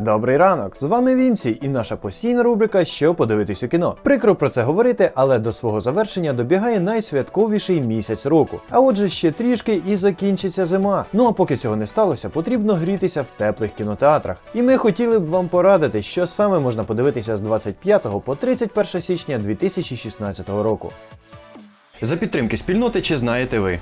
Добрий ранок! З вами Вінці і наша постійна рубрика Що подивитись у кіно. Прикро про це говорити, але до свого завершення добігає найсвятковіший місяць року. А отже, ще трішки і закінчиться зима. Ну а поки цього не сталося, потрібно грітися в теплих кінотеатрах. І ми хотіли б вам порадити, що саме можна подивитися з 25 по 31 січня 2016 року. За підтримки спільноти чи знаєте ви?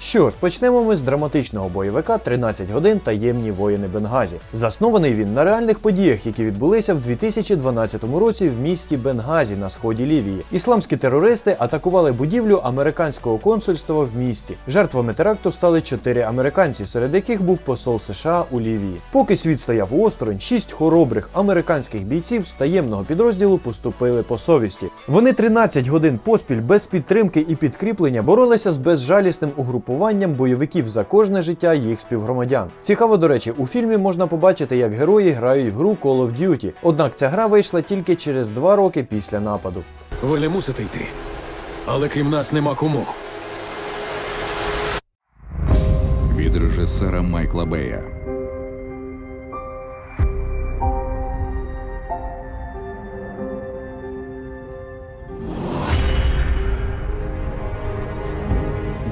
Що ж, почнемо ми з драматичного бойовика «13 годин таємні воїни Бенгазі. Заснований він на реальних подіях, які відбулися в 2012 році в місті Бенгазі на сході Лівії. Ісламські терористи атакували будівлю американського консульства в місті. Жертвами теракту стали чотири американці, серед яких був посол США у Лівії. Поки світ стояв осторонь, шість хоробрих американських бійців з таємного підрозділу поступили по совісті. Вони 13 годин поспіль без підтримки і підкріплення боролися з безжалісним угрупуванням бойовиків за кожне життя їх співгромадян. Цікаво, до речі, у фільмі можна побачити, як герої грають в гру Call of Duty. Однак ця гра вийшла тільки через два роки після нападу. Воля мусити мусите йти. Але крім нас нема кому. від режисера Майкла Бея.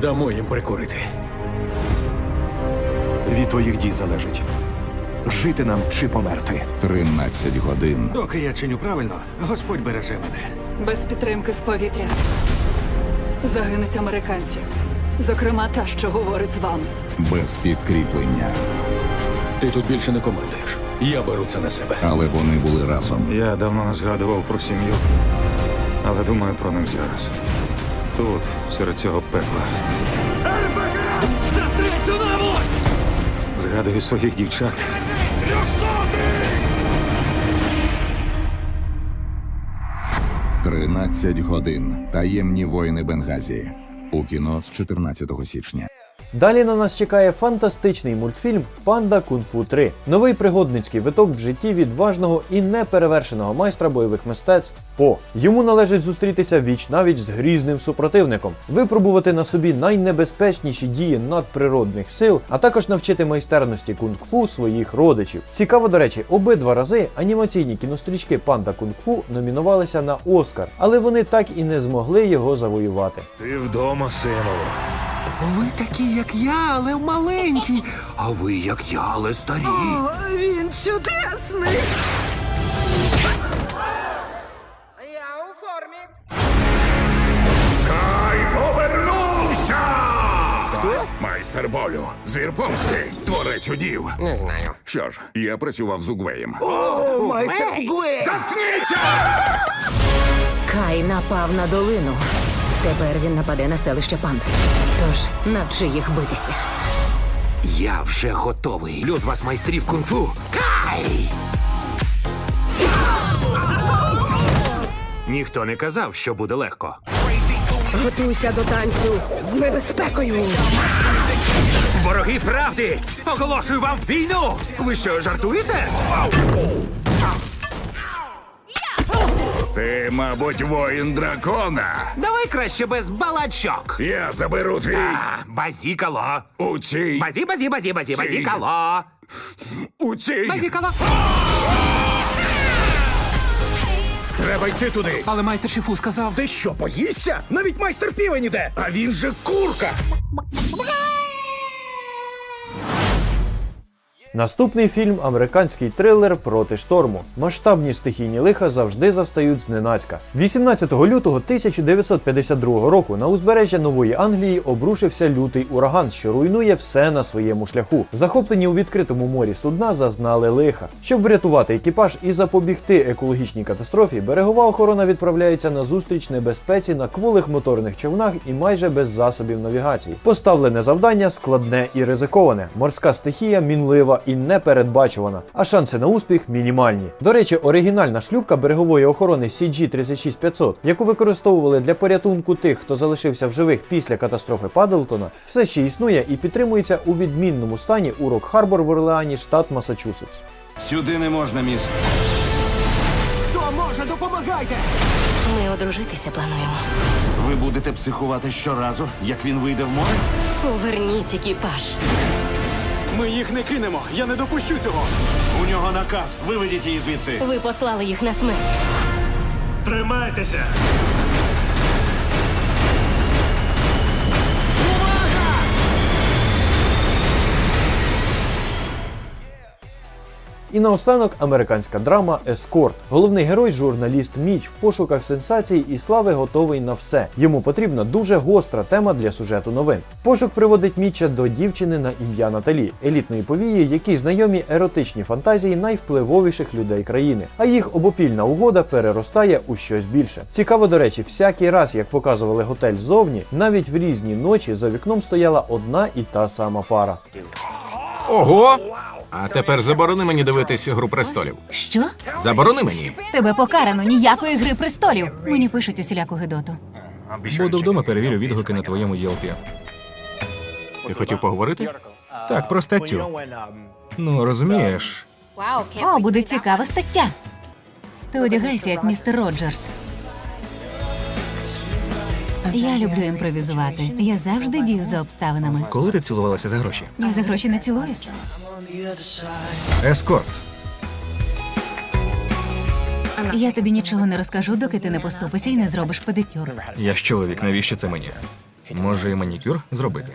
Дамо їм прикурити. Від твоїх дій залежить. Жити нам чи померти. 13 годин Доки я чиню правильно, Господь береже мене. Без підтримки з повітря загинуть американці. Зокрема, та, що говорить з вами. без підкріплення. Ти тут більше не командуєш. Я беру це на себе. Але вони були разом. Я давно не згадував про сім'ю, але думаю про них зараз. Тут, серед цього пекла. Згадую своїх дівчат. «13 годин. Таємні воїни Бенгазі. У кіно з 14 січня. Далі на нас чекає фантастичний мультфільм Панда Кунг-фу 3. Новий пригодницький виток в житті відважного і неперевершеного майстра бойових мистецтв По. Йому належить зустрітися віч навіч з грізним супротивником, випробувати на собі найнебезпечніші дії надприродних сил, а також навчити майстерності кунг-фу своїх родичів. Цікаво, до речі, обидва рази анімаційні кінострічки Панда Кунг-фу номінувалися на Оскар, але вони так і не змогли його завоювати. Ти вдома, сину. Ви такі, як я, але маленькі. А ви як я, але старі. він чудесний! Я у формі. Кай повернувся! Хто? Майстер болю, звір помсти, творець чудів. Не знаю. Що ж, я працював з Угвеєм. О, Майстер Гуе! Заткніться! Кай напав на долину. Тепер він нападе на селище панд. Тож навчи їх битися. Я вже готовий. Лю з вас майстрів кунг-фу. Кай! Ніхто не казав, що буде легко. Готуйся до танцю з небезпекою. Вороги правди! Оголошую вам війну! Ви що, жартуєте? Ти, мабуть, воїн дракона. Давай краще без балачок. Я заберу твій А, базікало. у цій. Базі, базі, базі, базі, базікало. У цій. Базікало. Треба йти туди. Але майстер Шифу сказав. Ти що, боїшся? Навіть майстер півень іде, а він же курка. Наступний фільм американський трилер проти шторму. Масштабні стихійні лиха завжди застають зненацька. 18 лютого 1952 року на узбережжя Нової Англії обрушився лютий ураган, що руйнує все на своєму шляху. Захоплені у відкритому морі судна зазнали лиха. Щоб врятувати екіпаж і запобігти екологічній катастрофі, берегова охорона відправляється на зустріч небезпеці на кволих моторних човнах і майже без засобів навігації. Поставлене завдання складне і ризиковане. Морська стихія мінлива і непередбачувана, а шанси на успіх мінімальні. До речі, оригінальна шлюпка берегової охорони CG-36500, яку використовували для порятунку тих, хто залишився в живих після катастрофи Падлтона, все ще існує і підтримується у відмінному стані у Рок-Харбор в Орлеані, штат Масачусетс. Сюди не можна, міс. Хто може, допомагайте! Ми одружитися плануємо. Ви будете психувати щоразу, як він вийде в море? Поверніть екіпаж. Ми їх не кинемо. Я не допущу цього. У нього наказ. Виведіть її звідси. Ви послали їх на смерть. Тримайтеся. І наостанок американська драма Ескорт. Головний герой, журналіст Міч в пошуках сенсацій і слави готовий на все. Йому потрібна дуже гостра тема для сюжету новин. Пошук приводить Міча до дівчини на ім'я Наталі, елітної повії, якій знайомі еротичні фантазії найвпливовіших людей країни. А їх обопільна угода переростає у щось більше. Цікаво, до речі, всякий раз, як показували готель ззовні, навіть в різні ночі за вікном стояла одна і та сама пара. Ого! А тепер заборони мені дивитися гру престолів. Що? Заборони мені. Тебе покарано ніякої гри престолів. Мені пишуть усіляку гидоту. Буду вдома, перевірю відгуки на твоєму ЄЛПі. Ти хотів поговорити? Так, про статтю. Ну, розумієш. О, буде цікава стаття. Ти одягайся як містер Роджерс. Я люблю імпровізувати. Я завжди дію за обставинами. Коли ти цілувалася за гроші? Я за гроші не цілуюсь. Ескорт. Я тобі нічого не розкажу, доки ти не поступишся і не зробиш педикюр. Я ж чоловік, навіщо це мені? Може, і манікюр зробити?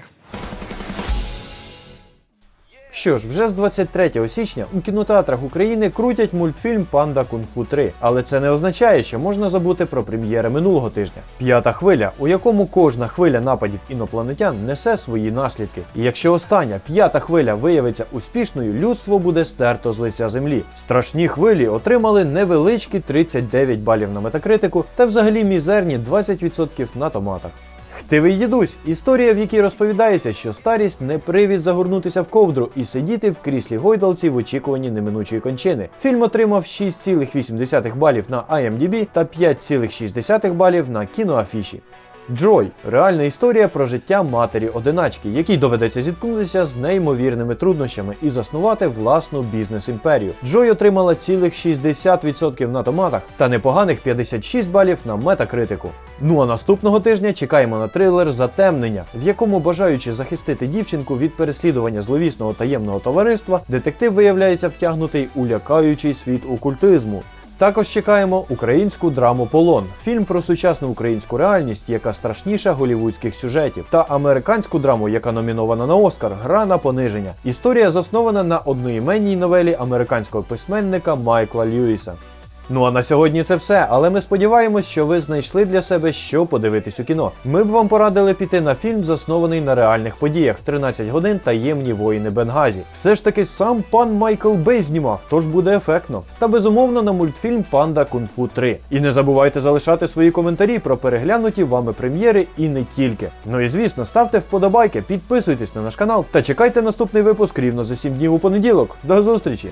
Що ж, вже з 23 січня у кінотеатрах України крутять мультфільм Панда Кунг-фу 3. Але це не означає, що можна забути про прем'єри минулого тижня. П'ята хвиля, у якому кожна хвиля нападів інопланетян несе свої наслідки. І якщо остання п'ята хвиля виявиться успішною, людство буде стерто з лиця землі. Страшні хвилі отримали невеличкі 39 балів на метакритику та взагалі мізерні 20% на томатах. Хтивий дідусь історія, в якій розповідається, що старість не привід загорнутися в ковдру і сидіти в кріслі гойдалці в очікуванні неминучої кончини. Фільм отримав 6,8 балів на IMDb та 5,6 балів на кіноафіші. Джой реальна історія про життя матері одиначки, якій доведеться зіткнутися з неймовірними труднощами і заснувати власну бізнес-імперію. Джой отримала цілих 60% на томатах та непоганих 56 балів на метакритику. Ну а наступного тижня чекаємо на трилер Затемнення, в якому, бажаючи захистити дівчинку від переслідування зловісного таємного товариства, детектив виявляється втягнутий у лякаючий світ окультизму. Також чекаємо українську драму Полон, фільм про сучасну українську реальність, яка страшніша голівудських сюжетів, та американську драму, яка номінована на Оскар Гра на пониження. Історія заснована на одноіменній новелі американського письменника Майкла Льюіса. Ну а на сьогодні це все. Але ми сподіваємось, що ви знайшли для себе що подивитись у кіно. Ми б вам порадили піти на фільм, заснований на реальних подіях 13 годин таємні воїни Бенгазі. Все ж таки сам пан Майкл Бей знімав, тож буде ефектно. Та безумовно на мультфільм Панда Кунг-фу 3. І не забувайте залишати свої коментарі про переглянуті вами прем'єри і не тільки. Ну і звісно, ставте вподобайки, підписуйтесь на наш канал та чекайте наступний випуск рівно за 7 днів у понеділок. До зустрічі!